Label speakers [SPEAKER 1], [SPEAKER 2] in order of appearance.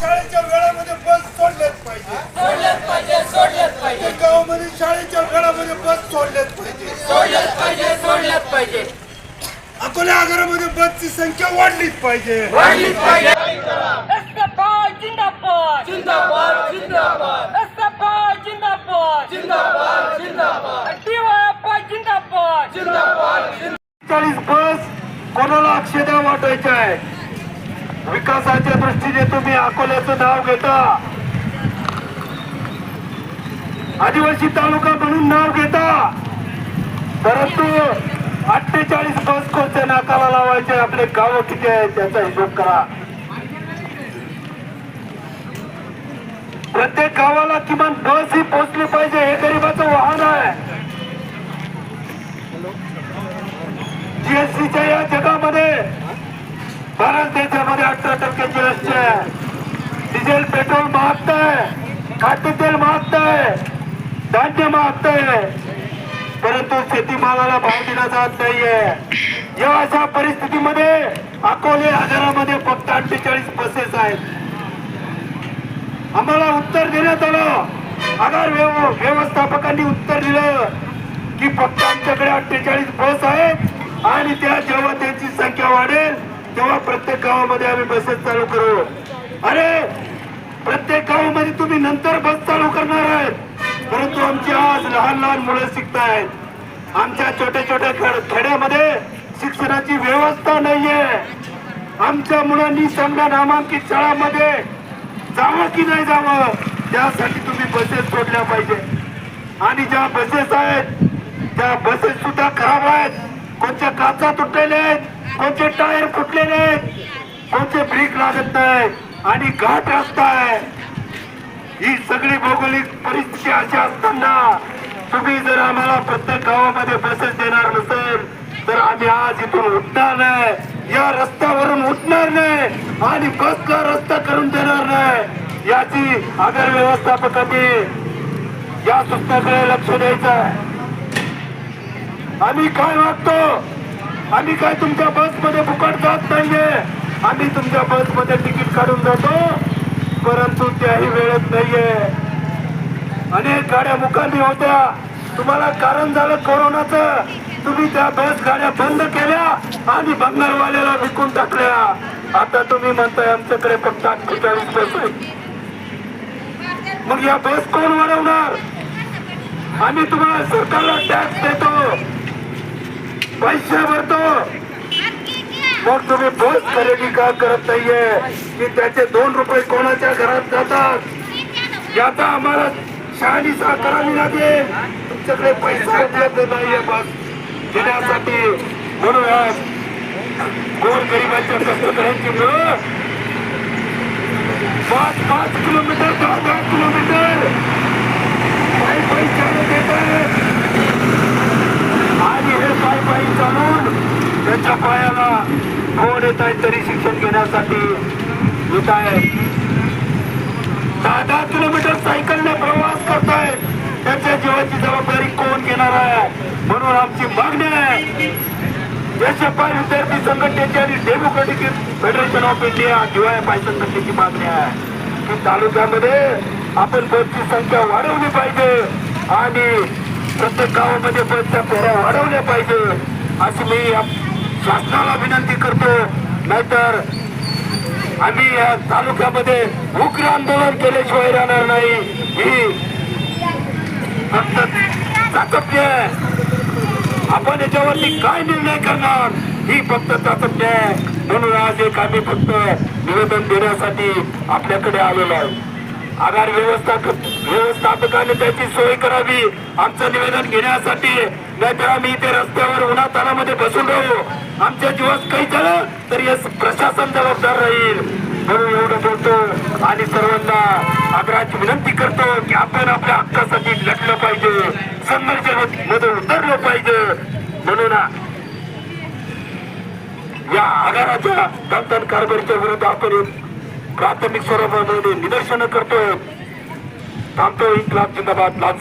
[SPEAKER 1] शाळेच्या वेळामध्ये बस सोडल्याच पाहिजे.
[SPEAKER 2] सोडलंच पाहिजे सोडलंच पाहिजे.
[SPEAKER 1] गावामध्ये शाळेच्या वेळामध्ये बस सोडल्याच पाहिजे.
[SPEAKER 2] सोडलंच पाहिजे सोडलंच पाहिजे.
[SPEAKER 1] अकोल्या आगारामध्ये बसची संख्या वाढलीच पाहिजे.
[SPEAKER 2] वाढलीच पाहिजे.
[SPEAKER 3] जिंदाबाद.
[SPEAKER 2] जिंदाबाद जिंदाबाद.
[SPEAKER 3] जिंदाबाद.
[SPEAKER 2] जिंदाबाद जिंदाबाद.
[SPEAKER 3] DYFI, जिंदाबाद.
[SPEAKER 2] जिंदाबाद
[SPEAKER 1] चाळीस बस कोणाला अक्षदा वाटायच्या आहे? विकासाच्या दृष्टीने तुम्ही अकोल्याचं नाव घेता. आदिवासी तालुका म्हणून नाव घेता. परंतु अठ्ठेचाळीस बस कोणत्या नाकाला लावायचे? आपले गाव किती आहेत त्याचा हिशोब करा. प्रत्येक गावाला किमान बस ही पोहोचली पाहिजे हे गरिबाचं वाहन आहे जीएसटीच्या या जगामध्ये भारत देशामध्ये अठरा टक्के जीएसटी आहे डिझेल पेट्रोल महागतंय. खाद्य तेल महागतंय. धान्य महागतंय. परंतु शेतीमालाला भाव दिला जात नाहीये. या अशा परिस्थितीमध्ये अकोले आजारामध्ये फक्त अठ्ठेचाळीस बसेस आहेत. आम्हाला उत्तर देण्यात आलं. आगार व्यव- व्यवस्थापकांनी उत्तर दिलं की फक्त आमच्याकडे अठ्ठेचाळीस बस आहेत आणि त्या जेव्हा त्यांची संख्या वाढेल तेव्हा प्रत्येक गावामध्ये आम्ही बसेस चालू करू अरे प्रत्येक गावामध्ये तुम्ही नंतर बस चालू करणार आहेत. परंतु आमची आज लहान लहान मुलं शिकतायत. आमच्या छोट्या छोट्या खेड्यामध्ये शिक्षणाची व्यवस्था नाहीये. आमच्या मुलांनी समजा नामांकित शाळांमध्ये जावं की नाही जावं त्यासाठी तुम्ही बसेस सोडल्या पाहिजे. आणि ज्या बसेस आहेत त्या बसेस सुद्धा खराब आहेत. कोणत्या काचा तुटलेल्या आहेत? कोणते टायर फुटलेले आहेत कोणते ब्रेक लागत नाही आणि घाट रस्ता आहे. ही सगळी भौगोलिक परिस्थिती अशी असताना तुम्ही जर आम्हाला प्रत्येक गावामध्ये बसेस देणार नसेल तर आम्ही आज इथून उठणार नाही. या रस्त्यावरून उठणार नाही आणि बसला रस्ता करून देणार नाही याची आगार व्यवस्थापकांनी या सूचनाकडे लक्ष द्यायचं आहे. आम्ही काय मागतो आम्ही काय तुमच्या बसमध्ये फुकट जात नाहीये. आम्ही तुमच्या बसमध्ये तिकीट काढून जातो. परंतु त्याही वेळेत नाहीये. अनेक गाड्या मुकामी होत्या. तुम्हाला कारण झालं कोरोनाचं. तुम्ही त्या बस गाड्या बंद केल्या आणि बंगालवाल्याला विकून टाकल्या. आता तुम्ही म्हणताय आमच्याकडे फक्त अठ्ठेचाळीस बस मग या बस कोण वाढवणार? आम्ही तुम्हाला सरकारला टॅक्स देतो. पैसे भरतो. मग तुम्ही बस खरेदी का करत नाहीये? की त्याचे दोन रुपये कोणाच्या घरात जातात? याचा आम्हाला शहानिशा करावी लागेल. तुमच्याकडे पैसा उपलब्ध नाहीये बस घेण्यासाठी. म्हणून आज गोर गरिबांच्या कष्टकऱ्यांची मुलं पाच पाच किलोमीटर दहा दहा किलोमीटर घेण्यासाठी येत आहे दहा दहा किलोमीटर सायकलने प्रवास करतायत. त्यांच्या जीवाची जबाबदारी कोण घेणार आहे? म्हणून आमची मागणी आहे. देशपाल विद्यार्थी संघटनेची आणि Democratic Federation of India DYFI संघटनेची मागणी आहे. की तालुक्यामध्ये आपण बसची संख्या वाढवली पाहिजे आणि प्रत्येक गावामध्ये बसच्या फेऱ्या वाढवल्या पाहिजे. अशी मी शासनाला विनंती करतो. नाहीतर आम्ही या तालुक्यामध्ये उग्र आंदोलन केल्याशिवाय राहणार नाही. ही फक्त आपण याच्यावरती काय निर्णय करणार? ही फक्त चाचपणी आहे. म्हणून आज एक आम्ही फक्त निवेदन देण्यासाठी आपल्याकडे आलेलो आहे. आधार व्यवस्थापक व्यवस्थापकाने त्याची सोय करावी. आमचं निवेदन घेण्यासाठी नाहीतर आम्ही इथे रस्त्यावर उन्हातानामध्ये बसून राहू आमच्या जीवास काही झालं तर या प्रशासन जबाबदार राहील. म्हणून एवढं बोलतो आणि सर्वांना आग्रहाची विनंती करतो की आपण आपल्या हक्कासाठी लढलं पाहिजे संघर्षमध्ये उतरलं पाहिजे. म्हणून या आगाराच्या कंटन कारभारीच्या विरुद्ध आपण प्राथमिक स्वरूपामध्ये निदर्शनं करतोय. थांबतो इन्कलाब जिंदाबाद लाल